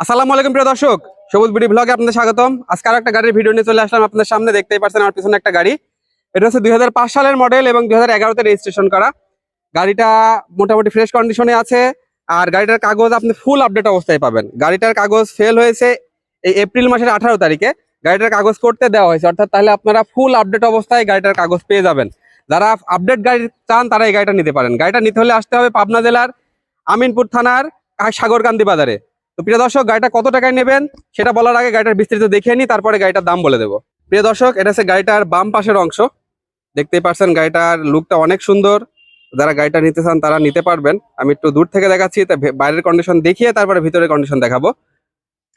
আসসালামু আলাইকুম প্রিয় দর্শক, সবুজ বিডি ব্লগে আপনাদের স্বাগতম। আজকে আরও একটা গাড়ির ভিডিও নিয়ে চলে আসলাম আপনাদের সামনে, দেখতেই পাচ্ছেন আমার পিছনে একটা গাড়ি। এটা হচ্ছে দুই হাজার পাঁচ সালের মডেল এবং দুই এগারোতে রেজিস্ট্রেশন করা। গাড়িটা মোটামুটি ফ্রেশ কন্ডিশনে আছে, আর গাড়িটার কাগজ আপনি ফুল আপডেট অবস্থায় পাবেন। গাড়িটার কাগজ ফেল হয়েছে এই এপ্রিল মাসের আঠারো তারিখে। গাড়িটার কাগজ করতে দেওয়া হয়েছে, অর্থাৎ তাহলে আপনারা ফুল আপডেট অবস্থায় গাড়িটার কাগজ পেয়ে যাবেন। যারা আপডেট গাড়ি চান, তারা এই গাড়িটা নিতে পারেন। গাড়িটা নিতে হলে আসতে হবে পাবনা জেলার আমিনপুর থানার সাগরকান্দি বাজারে। তো প্রিয় দর্শক, গাড়িটা কত টাকায় নেবেন সেটা বলার আগে গাড়িটার বিস্তারিত দেখে নিই, তারপরে গাড়িটার দাম বলে দেবো। প্রিয় দর্শক, এটা হচ্ছে গাড়িটার বাম পাশের অংশ। দেখতেই পারছেন গাড়িটার লুকটা অনেক সুন্দর। যারা গাড়িটা নিতে চান তারা নিতে পারবেন। আমি একটু দূর থেকে দেখাচ্ছি, তা বাইরের কন্ডিশন দেখিয়ে তারপরে ভিতরের কন্ডিশন দেখাবো।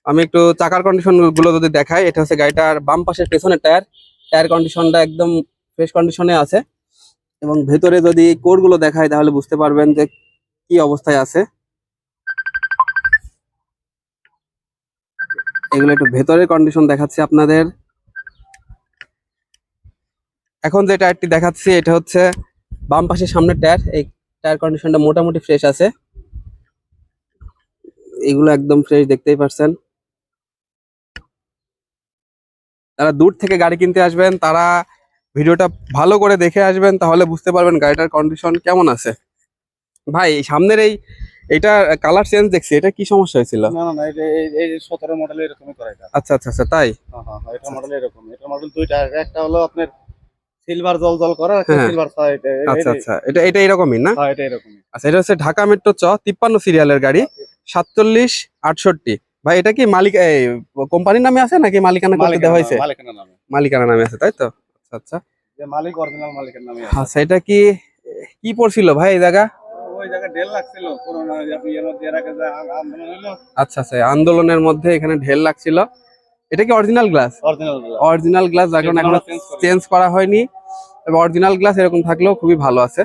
আমি একটু চাকার কন্ডিশনগুলো যদি দেখাই, এটা হচ্ছে গাড়িটার বাম পাশের পেছনের টায়ার টায়ার কন্ডিশনটা একদম ফ্রেশ কন্ডিশনে আছে। এবং ভেতরে যদি কোরগুলো দেখাই, তাহলে বুঝতে পারবেন যে কি অবস্থায় আছে। এগুলো একটু ভেতরের কন্ডিশন দেখাচ্ছি আপনাদের। এখন যে টায়ারটি দেখাচ্ছি, এটা হচ্ছে বাম পাশের সামনের টায়ার এই টায়ার কন্ডিশনটা মোটামুটি ফ্রেশ আছে। এগুলো একদম ফ্রেশ দেখতেই পারছেন। যারা দূর থেকে গাড়ি কিনতে আসবেন, তারা ভিডিওটা ভালো করে দেখে আসবেন, তাহলে বুঝতে পারবেন গাড়িটার কন্ডিশন কেমন আছে। ভাই সামনের এই এটা কালার চেঞ্জ দেখছি এটা কি সমস্যা হয়েছিল? না না এটা এই- এই সতেরো মডেল এরকমই করে এটা। আচ্ছা আচ্ছা আচ্ছা তাই? হ্যাঁ হ্যাঁ হ্যাঁ, এটা মডেল এরকম এটা মডেল দুইটা একটা হলো আপনার সিলভার জল জল করা একটা হ্যাঁ। সিলভার সাইড আচ্ছা আচ্ছা এটা এটা এরকমই না? হ্যাঁ এটা এরকমই। আচ্ছা এটা হচ্ছে ঢাকা মেট্রো চ তিপ্পান্ন সিরিয়ালের গাড়ি সাতচল্লিশ আটষট্টি। ভাই এটা কি মালিক এই কোম্পানির নামে আছে নাকি মালিকানা করতে দেওয়া হয়েছে? নামে, মালিকের নামে। মালিকানা নামে আছে তাই তো? আচ্ছা আচ্ছা। যে মালিক অরিজিনাল মালিকের নামে আছে। আচ্ছা এটা কি কি পড়ছিল ভাই এই জায়গা? আচ্ছা আচ্ছা আন্দোলনের মধ্যে এখানে ঢেল লাগছিল। এটা কি original glass original original glass যার কারণে এখনও চেঞ্জ করা হয়নি। তবে অরিজিনাল গ্লাস এরকম থাকলেও খুবই ভালো আছে।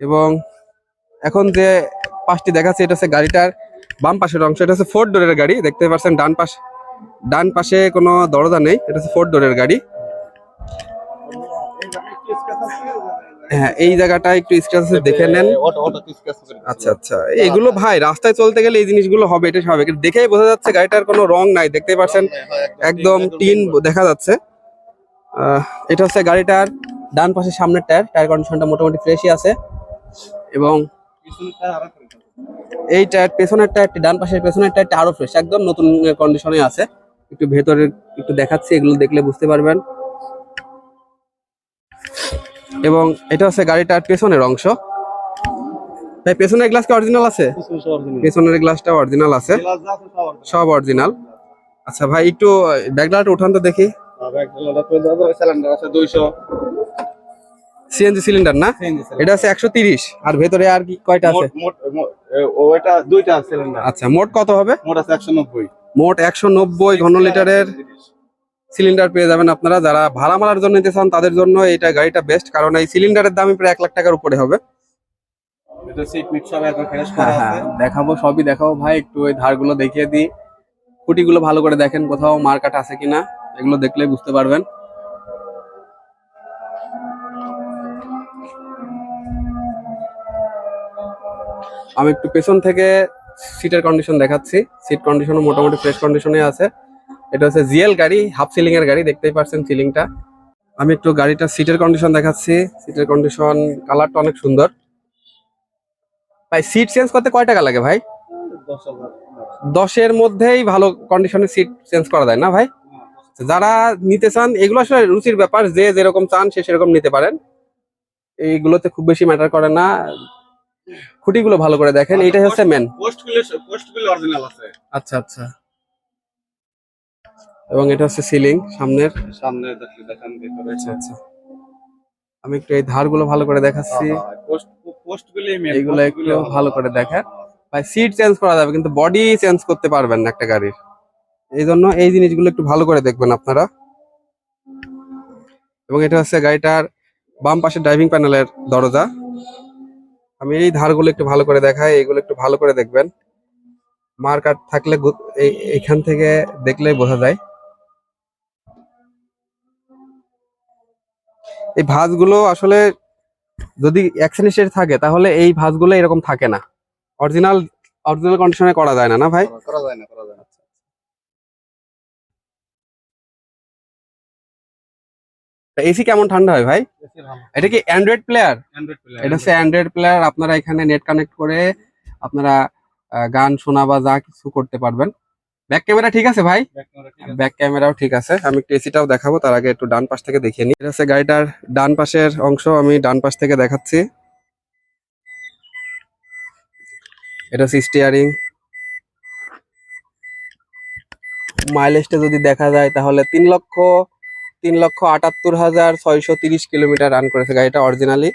এবং এখন যে পাশটি দেখাচ্ছে এটা হচ্ছে গাড়িটার বাম পাশের অংশ। এটা হচ্ছে ফোর ডোরের গাড়ি দেখতে পাচ্ছেন ডান পাশ ডান পাশে কোনো দরজা নেই। এটা হচ্ছে ফোর ডোরের গাড়ি। হ্যাঁ এই জায়গাটা একটু স্ক্র্যাচ দেখে নেন। আচ্ছা আচ্ছা। এগুলো ভাই রাস্তায় চলতে গেলে এই জিনিসগুলো হবে এটা স্বাভাবিক। দেখেই বোঝা যাচ্ছে গাড়িটার কোনো রং নাই দেখতেই পাচ্ছেন। একদম টিন দেখা যাচ্ছে। এটা হচ্ছে গাড়িটার ডান পাশের সামনের টায়ার টায়ার কন্ডিশনটা মোটামুটি ফ্রেশই আছে। এবং এই টায়ার পেছনের টায়ারটি ডান পাশের পেছনের টায়ারটা আরও ফ্রেশ একদম নতুন কন্ডিশনে আছে। একটু ভেতরে একটু দেখাচ্ছি এগুলো দেখলে বুঝতে পারবেন। এবং এটা হচ্ছে গাড়িটার পেছনের অংশ। তাই পেছনের গ্লাস কি অরিজিনাল আছে? পেছনের গ্লাসটা অরিজিনাল আছে। সব অরিজিনাল আচ্ছা ভাই একটু ব্যাকলাইট উঠান তো দেখি। সিএনজি সিলিন্ডার না? এটা আছে একশো তিরিশ। আর ভেতরে আর কি কয়টা আছে? দুইটা সিলিন্ডার আচ্ছা মোট কত হবে? মোট আছে একশো নব্বই। মোট একশো নব্বই ঘন লিটারের সিলিন্ডার পেয়ে যাবেন আপনারা। যারা ভাড়া মারার জন্য নিতে চান তাদের জন্য এটা গাড়িটা বেস্ট কারণ এই সিলিন্ডারের দামই প্রায় এক লাখ টাকার উপরে হবে। এটা সিট মিট সব একদম ফ্রেশ হ্যাঁ হ্যাঁ দেখাবো সবই দেখাবো। ভাই একটু ওই ধারগুলো দেখিয়ে দিই। খুঁটিগুলো ভালো করে দেখেন কোথাও মার্কাট আছে কিনা। এগুলো দেখলে বুঝতে পারবেন। আমি একটু পেছন থেকে সিটের কন্ডিশন দেখাচ্ছি। সিট কন্ডিশনও মোটামুটি ফ্রেশ কন্ডিশনে আছে। এটা হচ্ছে জিএল গাড়ি হাফ সিলিং এর গাড়ি দেখতেই পাচ্ছেন সিলিংটা। আমি একটু গাড়িটা সিটের কন্ডিশন দেখাচ্ছি। সিটের কন্ডিশন কালারটা অনেক সুন্দর। ভাই সিট চেঞ্জ করতে কয় টাকা লাগে ভাই? দশের মধ্যেই ভালো কন্ডিশনের সিট চেঞ্জ করা যায় না ভাই? যারা নিতে চান এগুলো আসলে রুচির ব্যাপার। যে যেরকম চান সে সেরকম নিতে পারেন। এইগুলোতে খুব বেশি ম্যাটার করে না। খুঁটিগুলো ভালো করে দেখেন। এইটাই হচ্ছে মেন আচ্ছা আচ্ছা। এবং এটা হচ্ছে সিলিং সামনের। সামনে দেখেন ভিতরে আচ্ছা আচ্ছা। আমি একটু এই ধারগুলো ভালো করে দেখাচ্ছি। পোস্ট পোস্টগুলো এইগুলো একটু ভালো। করে দেখেন ভাই সিট চেঞ্জ করা যাবে কিন্তু বডি চেঞ্জ করতে পারবেন না একটা গাড়ির। এই জন্য এই জিনিসগুলো একটু ভালো করে দেখবেন আপনারা। এবং এটা হচ্ছে গাড়িটার বাম পাশে ড্রাইভিং প্যানেলের দরজা। আমি এই ধারগুলো একটু ভালো করে দেখাই এগুলো একটু ভালো করে দেখবেন। মার্কার থাকলে এই- এইখান থেকে দেখলেই বোঝা যায়। এই ভাঁজগুলো আসলে যদি অ্যাক্সেনিস্টেড থাকে তাহলে এই ভাঁজগুলো এরকম থাকে না। অরিজিনাল অরিজিনাল কন্ডিশনে করা যায় না না ভাই? করা যায় না করা যায় না। এসি কেমন ঠান্ডা হয় ভাই? এটা কি অ্যান্ড্রয়েড প্লেয়ার অ্যান্ড্রয়েড প্লেয়ার এটা হচ্ছে অ্যান্ড্রয়েড প্লেয়ার আপনারা এখানে নেট কানেক্ট করে আপনারা গান শোনা বা যা কিছু করতে পারবেন। ব্যাক ক্যামেরা ঠিক আছে ভাই? ব্যাক ক্যামেরাও ঠিক আছে। আমি একটু এসিটাও দেখাবো তার আগে একটু ডান পাশ থেকে দেখিয়ে নিই এটা হচ্ছে গাড়িটার ডান পাশের অংশ আমি ডান পাশ থেকে দেখাচ্ছি। এটা হচ্ছে স্টিয়ারিং মাইলেজটা যদি দেখা যায় তাহলে তিন লক্ষ তিন লক্ষ আটাত্তর হাজার ছয়শো তিরিশ কিলোমিটার রান করেছে গাড়িটা অরিজিনালি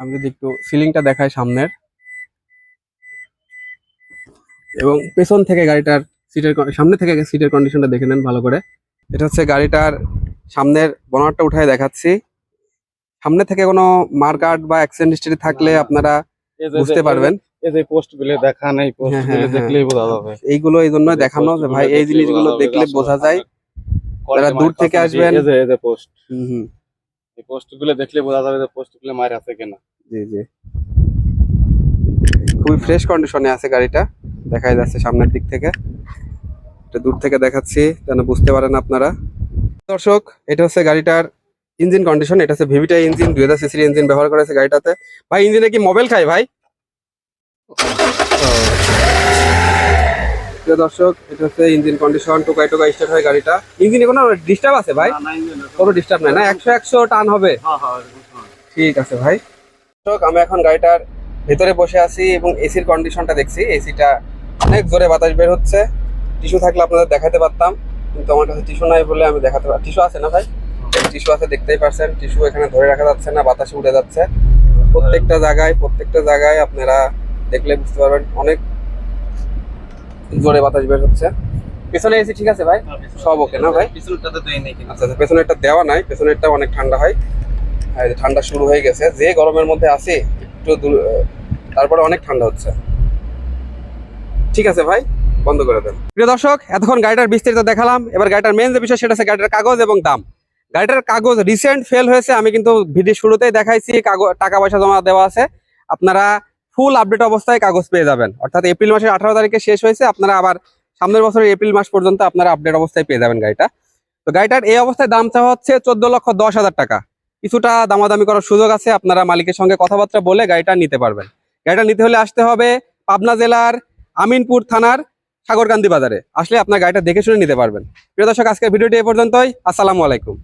আমি যদি একটু সিলিংটা দেখাই সামনের। এবং পেছন থেকে গাড়িটার সিটের সামনে থেকে সিটের কন্ডিশনটা দেখে নেন ভালো করে। এটা হচ্ছে গাড়িটার সামনের বনারটা উঠায় দেখাচ্ছি। সামনে থেকে কোনো মার্কাট বা অ্যাক্সিডেন্ট হিস্ট্রি থাকলে আপনারা বুঝতে পারবেন। এই যে পোস্টগুলো দেখান এই পোস্ট হ্যাঁ, গুলো হ্যাঁ, দেখলেই বোঝা যাবে। এইগুলো এই জন্য দেখানো যে ভাই এই জিনিসগুলো দেখলে বোঝা যায়। যারা দূর থেকে আসবেন- এই যে এই যে পোস্ট হুম হুম। এই পোস্টগুলো দেখলে বোঝা যাবে যে পোস্টগুলো মার আছে কিনা। জি জি। খুবই ফ্রেশ কন্ডিশনে আছে গাড়িটা। দেখাই যাচ্ছে সামনের দিক থেকে। এটা দূর থেকে দেখাচ্ছি যেন বুঝতে পারেন আপনারা। দর্শক এটা হচ্ছে গাড়িটার ইঞ্জিন কন্ডিশন এটা হচ্ছে ভিভিটা ইঞ্জিন দুই হাজার সিসির ইঞ্জিন ব্যবহার করেছে গাড়িটাতে। ভাই ইঞ্জিনে কি মোবাইল খায় ভাই? প্রিয় দর্শক এটা হচ্ছে ইঞ্জিন কন্ডিশন টোকাই টোকাই স্টার্ট হয় গাড়িটা। ইঞ্জিনে কোনো ডিস্টার্ব আছে ভাই? কোনো ডিস্টার্ব নাই না? একশো একশো টান হবে। ঠিক আছে ভাই। দর্শক আমি এখন গাড়িটার ভেতরে বসে আছি এবং এসির কন্ডিশনটা দেখছি। এসিটা অনেক জোরে বাতাস বের হচ্ছে। টিস্যু থাকলে আপনাদের দেখাতে পারতাম কিন্তু আমার কাছে টিস্যু নাই বলে আমি দেখাতে পার টিস্যু আছে না ভাই? টিস্যু আছে দেখতেই পারছেন। টিস্যু এখানে ধরে রাখা যাচ্ছে না বাতাসে উড়ে যাচ্ছে। প্রত্যেকটা জায়গায় প্রত্যেকটা জায়গায় আপনারা দেখলে বুঝতে পারবেন অনেক জোরে বাতাস বের হচ্ছে। পেছনে এসি ঠিক আছে ভাই? সব ওকে না ভাই? আচ্ছা আচ্ছা পেছনেরটা দেওয়া নাই পেছনেরটা অনেক ঠান্ডা হয়। আর এই যে ঠান্ডা শুরু হয়ে গেছে। যে গরমের মধ্যে আছে একটু তারপরে অনেক ঠান্ডা হচ্ছে। ঠিক আছে ভাই, বন্ধ করে দেন। প্রিয় দর্শক, এতক্ষণ গাড়িটার বিস্তারিত দেখালাম। এবার গাড়িটার মেন যে বিষয়, সেটা হচ্ছে গাড়িটার কাগজ এবং দাম। গাড়িটার কাগজ রিসেন্ট ফেল হয়েছে, আমি কিন্তু ভিডিও শুরুতেই দেখাইছি, কাগজ টাকা পয়সা জমা দেওয়া আছে। আপনারা ফুল আপডেট অবস্থায় কাগজ পেয়ে যাবেন। অর্থাৎ এপ্রিল মাসের আঠারো তারিখে শেষ হয়েছে, আপনারা আবার সামনের বছরের এপ্রিল মাস পর্যন্ত আপনারা আপডেট অবস্থায় পেয়ে যাবেন গাড়িটা। তো গাড়িটার এই অবস্থায় দাম চাওয়া হচ্ছে চোদ্দ লক্ষ দশ হাজার টাকা। কিছুটা দামাদামি করার সুযোগ আছে, আপনারা মালিকের সঙ্গে কথাবার্তা বলে গাড়িটা নিতে পারবেন। গাড়িটা নিতে হলে আসতে হবে পাবনা জেলার আমিনপুর থানার সাগরকান্দি বাজারে। আসলে আপনার গাড়িটা দেখে শুনে নিতে পারবেন। প্রিয় দর্শক, আজকের ভিডিওটি এ পর্যন্তই। আসসালামু আলাইকুম।